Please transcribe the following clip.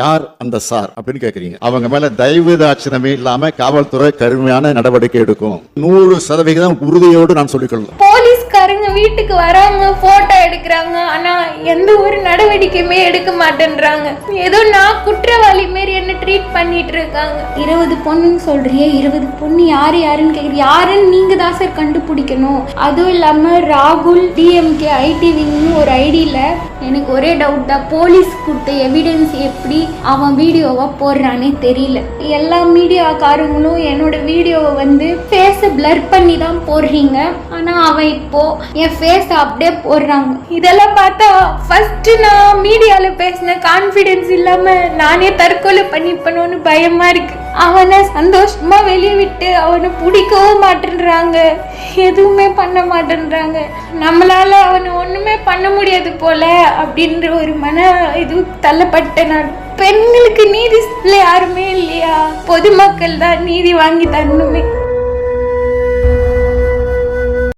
யார் அந்த சார் அப்படின்னு கேட்குறீங்க அவங்க மேல தயவு தாட்சணமே இல்லாமல் காவல்துறை கருமையான நடவடிக்கை எடுக்கும். நூறு சதவிகிதம் உறுதியோடு நான் சொல்லிக்கொள்ளலாம் போலீஸ்காரங்க வீட்டுக்கு வராங்க போட்டோ எடுக்கிறாங்க. ஆனா எந்த ஒரு நடவடிக்கையுமே எடுக்க மாட்டேன்றாங்க. ஏதோ நான் குற்றவாளி மாரி என்ன ட்ரீட் பண்ணிட்டு இருக்காங்க இருபது பொண்ணுன்னு சொல்றியே இருபது பொண்ணு யாரு யாருன்னு கேட்குறது யாருன்னு நீங்க தான் சார் கண்டுபிடிக்கணும். அதுவும் இல்லாம ராகுல் டிஎம்கே ஐடிவின்னு ஒரு ஐடியில எனக்கு ஒரே டவுட் தான். போலீஸ் கொடுத்த எவிடன்ஸ் எப்படி அவன் வீடியோவாக போடுறானே தெரியல. எல்லா மீடியாக்காரங்களும் என்னோட வீடியோவை வந்து ஃபேஸை பிளர் பண்ணி தான் போடுறீங்க. ஆனால் அவன் இப்போது என் ஃபேஸ் அப்படியே போடுறாங்க. இதெல்லாம் பார்த்தா ஃபஸ்ட்டு நான் மீடியாவில் பேசின கான்ஃபிடென்ஸ் இல்லாமல் நானே தற்கொலை பண்ணிப்பணும்னு பயமாக இருக்குது அவனை சந்தோஷமாக வெளியே விட்டு அவனை பிடிக்கவும் மாட்டேன்றாங்க. எதுவுமே பண்ண மாட்டேன்றாங்க. நம்மளால் அவனை ஒன்றுமே பண்ண முடியாது போல அப்படின்ற ஒரு மன இது தள்ளப்பட்ட நான். பெண்களுக்கு நீதி யாருமே இல்லையா? பொதுமக்கள் தான் நீதி வாங்கி தரணுமே.